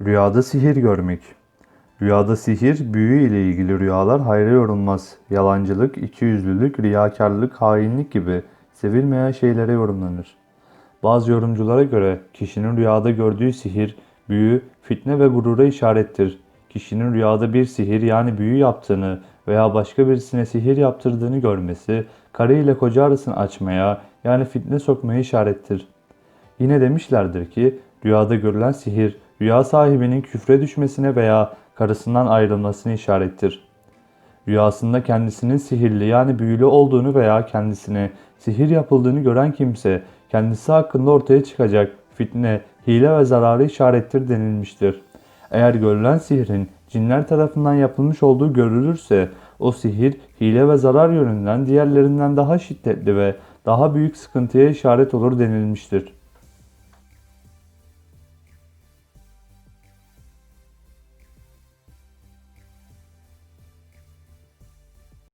Rüyada sihir görmek. Rüyada sihir, büyü ile ilgili rüyalar hayra yorulmaz. Yalancılık, ikiyüzlülük, riyakarlık, hainlik gibi sevilmeyen şeylere yorumlanır. Bazı yorumculara göre kişinin rüyada gördüğü sihir, büyü, fitne ve gurura işarettir. Kişinin rüyada bir sihir yani büyü yaptığını veya başka birisine sihir yaptırdığını görmesi, karı ile koca arasını açmaya yani fitne sokmaya işarettir. Yine demişlerdir ki rüyada görülen sihir rüya sahibinin küfre düşmesine veya karısından ayrılmasını işarettir. Rüyasında kendisinin sihirli yani büyülü olduğunu veya kendisine sihir yapıldığını gören kimse kendisi hakkında ortaya çıkacak fitne, hile ve zararı işarettir denilmiştir. Eğer görülen sihrin cinler tarafından yapılmış olduğu görülürse o sihir hile ve zarar yönünden diğerlerinden daha şiddetli ve daha büyük sıkıntıya işaret olur denilmiştir.